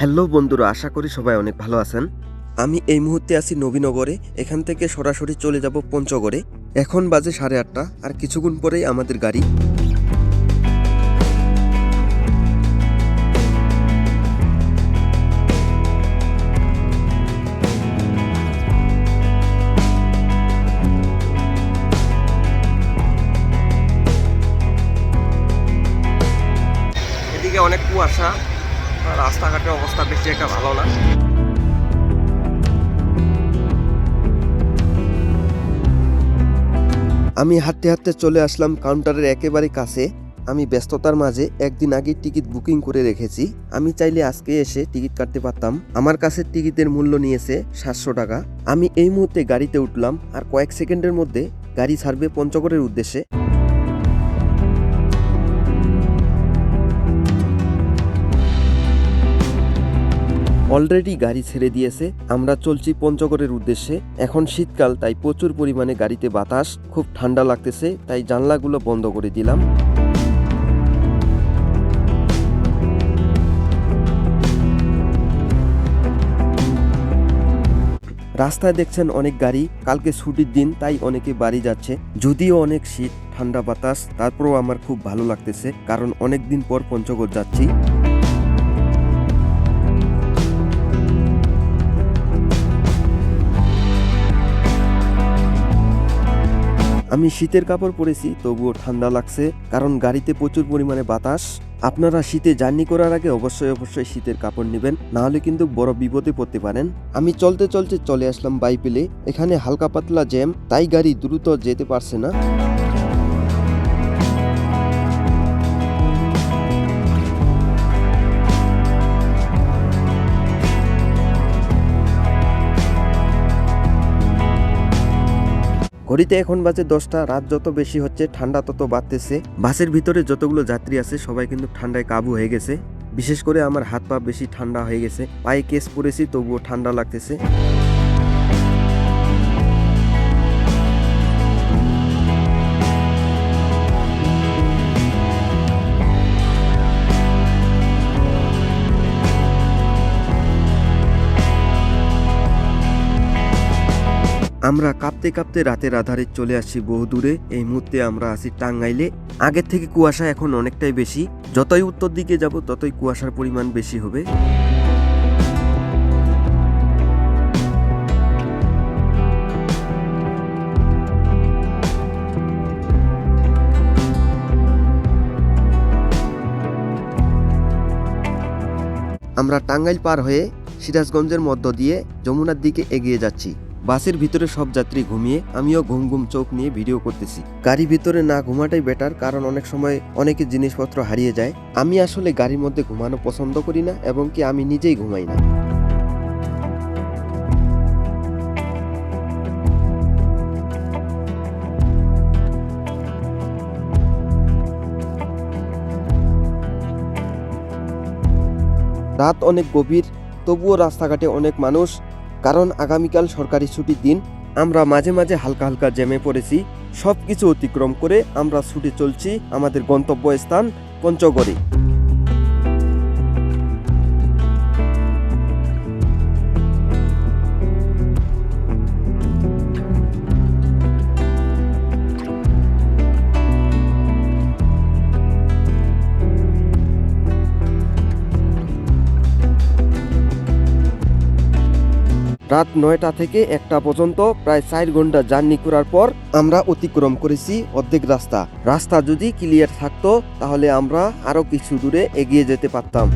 Hello বন্ধুরা, আশা করি সবাই অনেক ভালো আছেন। আমি এই মুহূর্তে আছি নবীনগরে, এখান থেকে সরাসরি চলে যাব পঞ্চগড়ে। এখন বাজে সাড়ে আটটা, আর কিছুক্ষণ পরেই আমাদের গাড়ি। রাস্তাঘাটের অবস্থা বেশি একটা ভালো না। আমি হাঁটতে হাঁটতে চলে আসলাম কাউন্টারের একেবারে কাছে। আমি ব্যস্ততার মাঝে একদিন আগে টিকিট বুকিং করে রেখেছি। আমি চাইলে আজকে এসে টিকিট কাটতে পারতাম। আমার কাছে টিকিটের মূল্য নিয়েছে সাতশো টাকা। আমি এই মুহূর্তে গাড়িতে উঠলাম আর কয়েক সেকেন্ডের মধ্যে গাড়ি ছাড়বে পঞ্চগড়ের উদ্দেশ্যে। অলরেডি গাড়ি ছেড়ে দিয়েছে, আমরা চলছি পঞ্চগড়ের উদ্দেশ্যে। এখন শীতকাল, তাই প্রচুর পরিমাণে গাড়িতে বাতাস, খুব ঠান্ডা লাগতেছে, তাই জানলাগুলো বন্ধ করে দিলাম। রাস্তায় দেখছেন অনেক গাড়ি, কালকে ছুটির দিন, তাই অনেকে বাড়ি যাচ্ছে। যদিও অনেক শীত, ঠান্ডা বাতাস, তারপরেও আমার খুব ভালো লাগতেছে, কারণ অনেক দিন পর পঞ্চগড় যাচ্ছি। আমি শীতের কাপড় পরেছি, তবুও ঠান্ডা লাগছে, কারণ গাড়িতে প্রচুর পরিমাণে বাতাস। আপনারা শীতে জার্নি করার আগে অবশ্যই অবশ্যই শীতের কাপড় নেবেন না হলে কিন্তু বড় বিপদে পড়তে পারেন। আমি চলতে চলতে চলে আসলাম বাইপেলে, এখানে হালকা পাতলা জ্যাম, তাই গাড়ি দ্রুত যেতে পারছে না। ঘড়িতে এখন বাজে দশটা, রাত যত বেশি হচ্ছে, ঠান্ডা তত বাড়তেছে। বাসের ভিতরে যতগুলো যাত্রী আছে, সবাই কিন্তু ঠান্ডায় কাবু হয়ে গেছে। বিশেষ করে আমার হাত পা বেশি ঠান্ডা হয়ে গেছে, পায়ে কেস পড়েছি তবুও ঠান্ডা লাগতেছে। আমরা কাঁপতে কাঁপতে রাতের আধারে চলে আসছি বহু দূরে। এই মুহূর্তে আমরা আছি টাঙ্গাইলে। আগের থেকে কুয়াশা এখন অনেকটাই বেশি। যতই উত্তর দিকে যাব, ততই কুয়াশার পরিমাণ বেশি হবে। আমরা টাঙ্গাইল পার হয়ে সিরাজগঞ্জের মধ্য দিয়ে যমুনার দিকে এগিয়ে যাচ্ছি। বাসের ভিতরে সব যাত্রী ঘুমিয়ে আমিও ঘুম ঘুম চোখ নিয়ে ভিডিও করতেছি। গাড়ির ভিতরে না ঘুমাটাই বেটার কারণ অনেক সময় অনেকে জিনিসপত্র হারিয়ে যায়। আমি আসলে গাড়ির মধ্যে ঘুমানো পছন্দ করি না, এবং কি আমি নিজেই ঘুমাই না। রাত অনেক গভীর, তবুও রাস্তাঘাটে অনেক মানুষ কারণ আগামীকাল সরকারি ছুটির দিন, আমরা মাঝে মাঝে হালকা হালকা জ্যামে পড়েছি সব কিছু অতিক্রম করে আমরা ছুটি চলছি আমাদের গন্তব্যস্থান পঞ্চগড়ে। রাত নয়টা থেকে একটা পর্যন্ত প্রায় চার ঘণ্টা জার্নি করার পর আমরা অতিক্রম করেছি অর্ধেক রাস্তা। রাস্তা যদি ক্লিয়ার থাকতো, তাহলে আমরা আরও কিছু দূরে এগিয়ে যেতে পারতাম।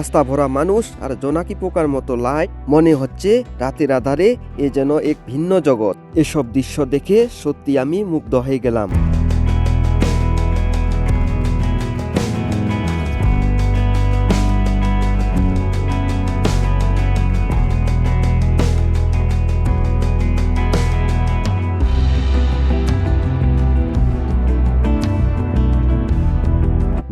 রাস্তা ভরা মানুষ আর জোনাকি পোকার মতো লাইট মনে হচ্ছে রাতের আধারে এ যেন এক ভিন্ন জগৎ। এসব দৃশ্য দেখে সত্যি আমি মুগ্ধ হয়ে গেলাম।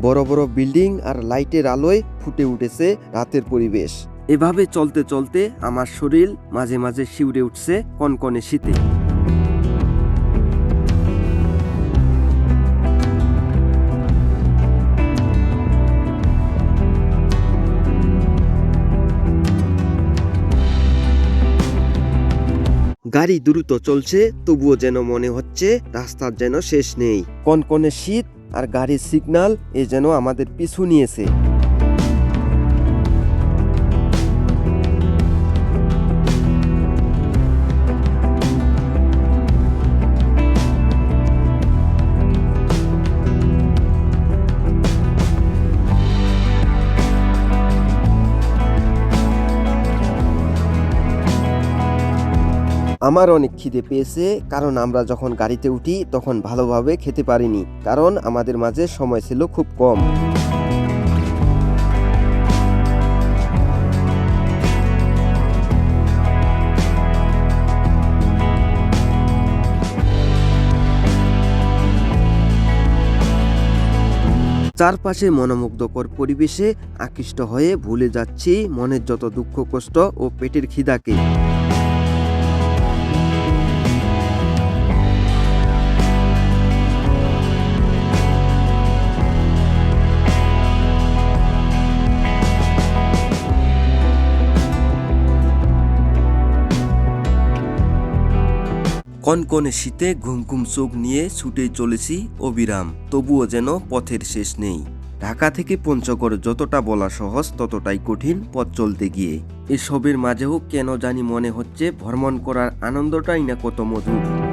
বড় বড় বিল্ডিং আর লাইটের আলোয় ফুটে উঠেছে রাতের পরিবেশ। এভাবে চলতে চলতে আমার শরীর মাঝে মাঝে শিউরে উঠছে কনকনে শীতে। গাড়ি দ্রুত চলছে, তবুও যেন মনে হচ্ছে রাস্তার যেন শেষ নেই। কনকনে শীত আর গাড়ির সিগনাল এ যেন আমাদের পিছু নিয়েছে। আমার অনেক খিদে পেয়েছে, কারণ আমরা যখন গাড়িতে উঠি তখন ভালোভাবে খেতে পারিনি, কারণ আমাদের মাঝে সময় ছিল খুব কম। চারপাশে মনোমুগ্ধকর পরিবেশে আকৃষ্ট হয়ে ভুলে যাচ্ছি মনের যত দুঃখ, কষ্ট ও পেটের খিদাকে। কনকনে শীতে ঘুম ঘুম চোখ নিয়ে ছুটে চলেছি অবিরাম, তবুও যেন পথের শেষ নেই। ঢাকা থেকে পঞ্চগড় যতটা বলা সহজ, ততটাই কঠিন পথ চলতে গিয়ে। এসবের মাঝেও কেন জানি মনে হচ্ছে, ভ্রমণ করার আনন্দটাই না কত মধুর।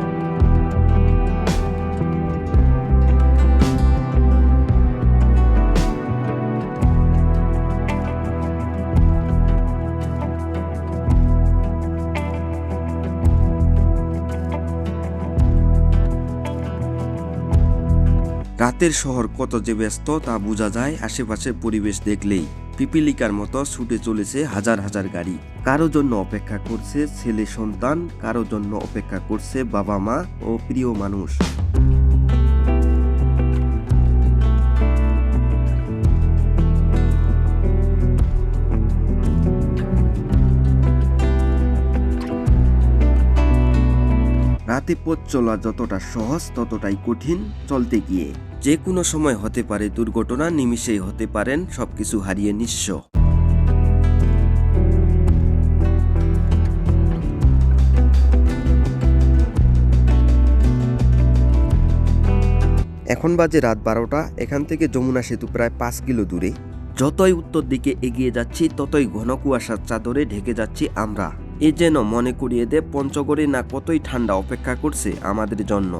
রাতের শহর কত যে ব্যস্ত তা বোঝা যায় আশেপাশের পরিবেশ দেখলেই। পিপিলিকার মতো ছুটে চলেছে হাজার হাজার গাড়ি। কারও জন্য অপেক্ষা করছে ছেলে সন্তান, কারও জন্য অপেক্ষা করছে বাবা মা ও প্রিয় মানুষ। রাতে পথ চলা যতটা সহজ, ততটাই কঠিন চলতে গিয়ে। যে কোনো সময় হতে পারে দুর্ঘটনা, নিমিষেই হতে পারেন সবকিছু হারিয়ে নিঃস্ব। এখন বাজে রাত বারোটা, এখান থেকে যমুনা সেতু প্রায় পাঁচ কিলো দূরে। যতই উত্তর দিকে এগিয়ে যাচ্ছি, ততই ঘন কুয়াশার চাদরে ঢেকে যাচ্ছি আমরা। এ যেন মনে করিয়ে দে পঞ্চগড়ে না কতই ঠান্ডা অপেক্ষা করছে আমাদের জন্য।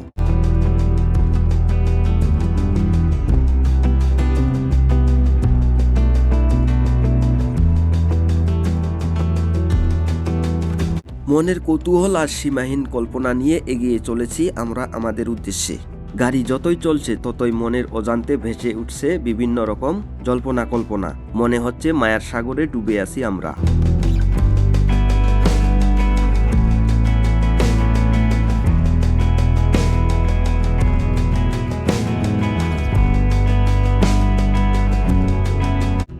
মনের কৌতূহল আর সীমাহীন কল্পনা নিয়ে এগিয়ে চলেছি আমরা আমাদের উদ্দেশ্যে। গাড়ি যতই চলছে, ততই মনের অজান্তে ভেসে উঠছে বিভিন্ন রকম জল্পনা কল্পনা। মনে হচ্ছে মায়ার সাগরে ডুবে আছি আমরা।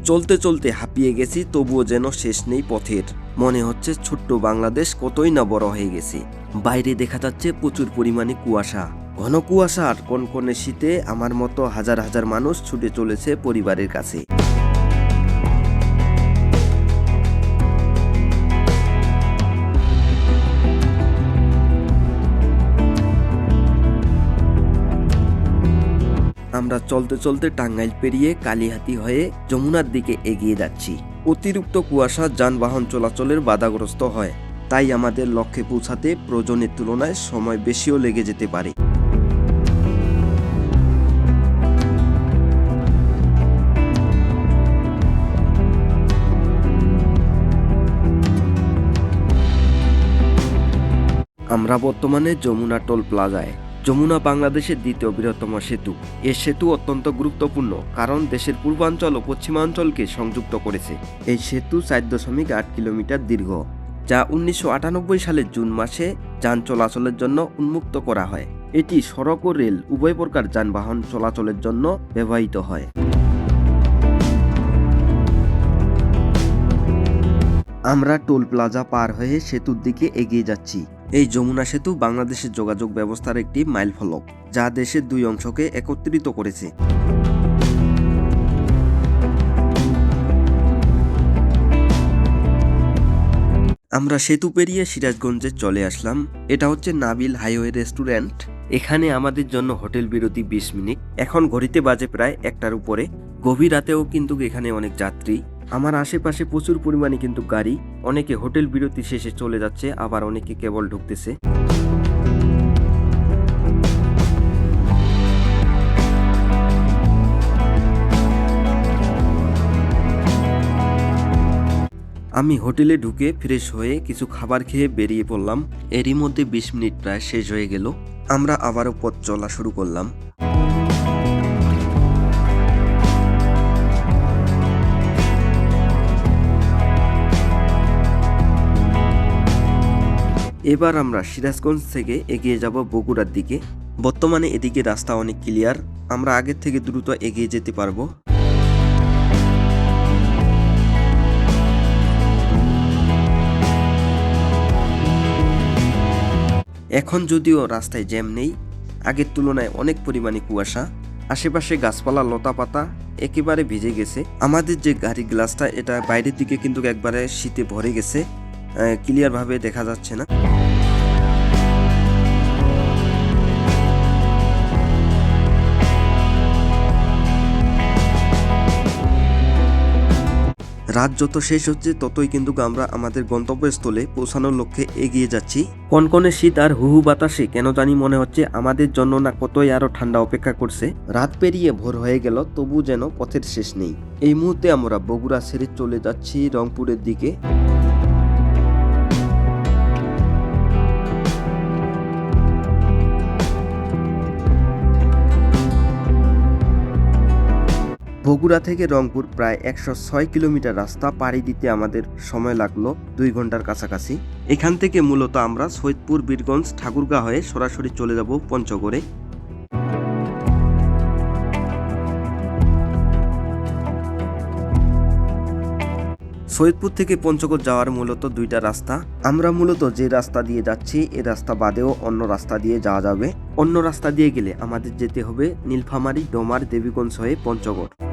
চলতে চলতে হাঁপিয়ে গেছি, তবুও যেন শেষ নেই পথের। মনে হচ্ছে ছোট্ট বাংলাদেশ কতই না বড় হয়ে গেছে। বাইরে দেখা যাচ্ছে প্রচুর পরিমাণে কুয়াশা। ঘন কুয়াশা আর কনকনে শীতে আমার মতো হাজার হাজার মানুষ ছুটে চলেছে পরিবারের কাছে। আমরা চলতে চলতে টাঙ্গাইল পেরিয়ে কালিহাতি হয়ে যমুনার দিকে এগিয়ে যাচ্ছি। অতিরিক্ত কুয়াশা যানবাহন চলাচলের বাধাগ্রস্ত হয়, তাই আমাদের লক্ষ্যে পৌঁছাতে প্রয়োজনের তুলনায় সময় বেশিও লেগে যেতে পারে। আমরা বর্তমানে যমুনা টোল প্লাজায়। যমুনা বাংলাদেশের দ্বিতীয় বৃহত্তম সেতু। এ সেতু অত্যন্ত গুরুত্বপূর্ণ কারণ দেশের পূর্বাঞ্চল ও পশ্চিমাঞ্চলকে সংযুক্ত করেছে। এই সেতু চার দশমিক আট কিলোমিটার দীর্ঘ, যা উনিশশো আটানব্বই সালের জুন মাসে যান চলাচলের জন্য উন্মুক্ত করা হয়। এটি সড়ক ও রেল উভয় প্রকার যানবাহন চলাচলের জন্য ব্যবহৃত হয়। আমরা টোল প্লাজা পার হয়ে সেতুর দিকে এগিয়ে যাচ্ছি। এই যমুনা সেতু বাংলাদেশের যোগাযোগ ব্যবস্থার একটি মাইল ফলক যা দেশের দুই অংশকে একত্রিত করেছে। আমরা সেতু পেরিয়ে সিরাজগঞ্জে চলে আসলাম। এটা হচ্ছে নাবিল হাইওয়ে রেস্টুরেন্ট। এখানে আমাদের জন্য হোটেল বিরতি বিশ মিনিট। এখন ঘড়িতে বাজে প্রায় একটার উপরে। গভীর রাতেও কিন্তু এখানে অনেক যাত্রী। আমার আশেপাশে প্রচুর পরিমাণে কিন্তু গাড়ি, অনেকে হোটেল বিরতি শেষে চলে যাচ্ছে, আবার অনেকে কেবল ঢুকতেছে। আমি হোটেলে ঢুকে ফ্রেশ হয়ে কিছু খাবার খেয়ে বেরিয়ে পড়লাম। এরই মধ্যে বিশ মিনিট প্রায় শেষ হয়ে গেল। আমরা আবারও পথ চলা শুরু করলাম। এবার আমরা সিরাজগঞ্জ থেকে এগিয়ে যাব বগুড়ার দিকে। বর্তমানে এদিকে রাস্তা অনেক ক্লিয়ার আমরা আগের থেকে দ্রুত এগিয়ে যেতে পারব। এখন যদিও রাস্তায় জ্যাম নেই, আগের তুলনায় অনেক পরিমাণে কুয়াশা, আশেপাশে গাছপালা লতা পাতা একেবারে ভিজে গেছে। আমাদের যে গাড়ি গ্লাসটা, এটা বাইরের দিকে কিন্তু একবারে শীতে ভরে গেছে ক্লিয়ার ভাবে দেখা যাচ্ছে না। রাত যত শেষ হচ্ছে, ততই কিন্তু আমরা আমাদের গন্তব্যস্থলে পৌঁছানোর লক্ষ্যে এগিয়ে যাচ্ছি। কনকনে শীত আর হুহু বাতাসে কেন জানি মনে হচ্ছে আমাদের জন্য না কতই আরও ঠান্ডা অপেক্ষা করছে। রাত পেরিয়ে ভোর হয়ে গেল তবু যেন পথের শেষ নেই। এই মুহূর্তে আমরা বগুড়া ছেড়ে চলে যাচ্ছি রংপুরের দিকে। বগুড়া থেকে রংপুর প্রায় একশো ছয় কিলোমিটার রাস্তা পাড়ি দিতে আমাদের সময় লাগল দুই ঘণ্টার কাছাকাছি। এখান থেকে মূলত আমরা সৈয়দপুর, বীরগঞ্জ, ঠাকুরগা হয়ে সরাসরি চলে যাব পঞ্চগড়ে। সৈয়দপুর থেকে পঞ্চগড় যাওয়ার মূলত দুইটা রাস্তা। আমরা মূলত যে রাস্তা দিয়ে যাচ্ছি, এ রাস্তা বাদেও অন্য রাস্তা দিয়ে যাওয়া যাবে। অন্য রাস্তা দিয়ে গেলে আমাদের যেতে হবে নীলফামারী, ডোমার, দেবীগঞ্জ হয়ে পঞ্চগড়।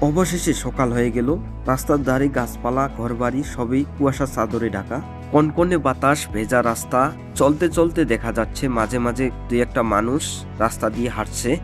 অবশেষে সকাল হয়ে গেল। রাস্তার ধারে গাছপালা, ঘরবাড়ি সবই কুয়াশা চাদরে ঢাকা। কনকনে বাতাস, ভেজা রাস্তা। চলতে চলতে দেখা যাচ্ছে মাঝে মাঝে দুই একটা মানুষ রাস্তা দিয়ে হাঁটছে।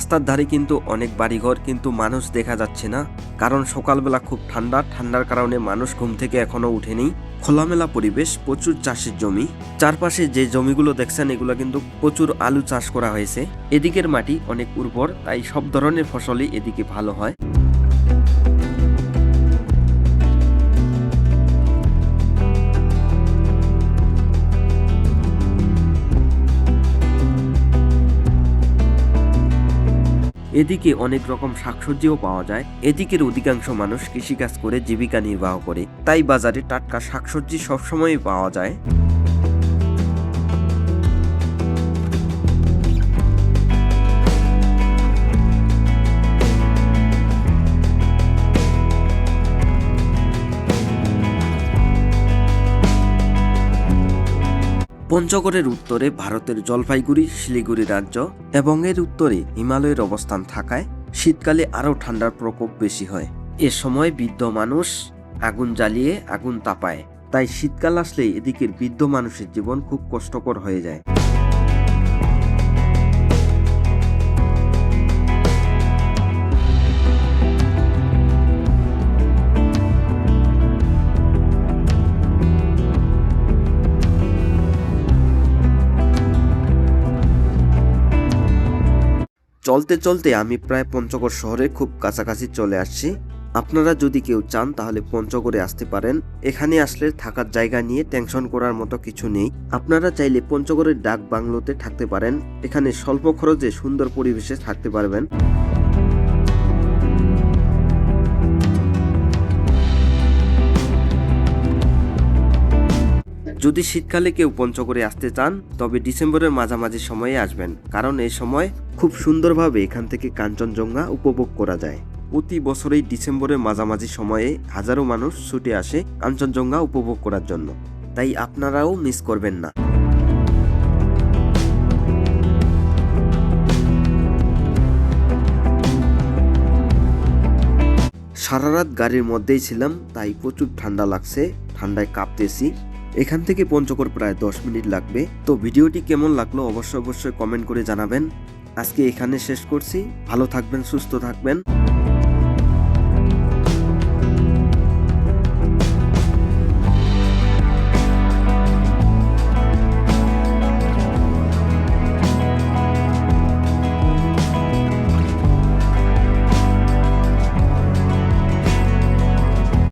রাস্তার ধারে কিন্তু অনেক বাড়িঘর কিন্তু মানুষ দেখা যাচ্ছে না, কারণ সকালবেলা খুব ঠান্ডা, ঠান্ডার কারণে মানুষ ঘুম থেকে এখনও উঠেনি খোলামেলা পরিবেশ, প্রচুর চাষের জমি। চারপাশে যে জমিগুলো দেখছেন এগুলো কিন্তু প্রচুর আলু চাষ করা হয়েছে। এদিকের মাটি অনেক উর্বর, তাই সব ধরনের ফসলই এদিকে ভালো হয়। এদিকে অনেক রকম শাকসবজিও পাওয়া যায়। এদিকের অধিকাংশ মানুষ কৃষিকাজ করে জীবিকা নির্বাহ করে। তাই বাজারে টাটকা শাকসবজি সবসময়ই পাওয়া যায়। পঞ্চগড়ের উত্তরে ভারতের জলপাইগুড়ি, শিলিগুড়ি রাজ্য এবং এর উত্তরে হিমালয়ের অবস্থান থাকায় শীতকালে আরও ঠান্ডার প্রকোপ বেশি হয়। এ সময় বৃদ্ধ মানুষ আগুন জ্বালিয়ে আগুন তাপায়, তাই শীতকাল আসলে এদিকের বৃদ্ধ মানুষের জীবন খুব কষ্টকর হয়ে যায়। চলতে চলতে আমি প্রায় পঞ্চগড় শহরে খুব কাছাকাছি চলে আসছি। আপনারা যদি কেউ চান তাহলে পঞ্চগড়ে আসতে পারেন। এখানে আসলে থাকার জায়গা নিয়ে টেনশন করার মতো কিছু নেই। আপনারা চাইলে পঞ্চগড়ের ডাক বাংলোতে থাকতে পারেন। এখানে স্বল্প খরচে সুন্দর পরিবেশে থাকতে পারবেন। যদি শীতকালে কেউ পঞ্চগড়ে আসতে চান, তবে ডিসেম্বরের মাঝামাঝি সময়ে আসবেন, কারণ এই সময় খুব সুন্দরভাবে এখান থেকে কাঞ্চনজঙ্ঘা উপভোগ করা যায়। প্রতি বছরেই ডিসেম্বরের মাঝামাঝি সময়ে হাজারো মানুষ ছুটে আসে কাঞ্চনজঙ্ঘা উপভোগ করার জন্য। তাই আপনারাও মিস করবেন না। সারা রাত গাড়ির মধ্যেই ছিলাম, তাই প্রচুর ঠান্ডা লাগছে, ঠান্ডায় কাঁপতেছি। এখান থেকে পঞ্চকর প্রায় দশ মিনিট লাগবে। তো ভিডিওটি কেমন লাগল অবশ্যই অবশ্যই কমেন্ট করে জানাবেন। আজকে এখানে শেষ করছি। ভালো থাকবেন, সুস্থ থাকবেন।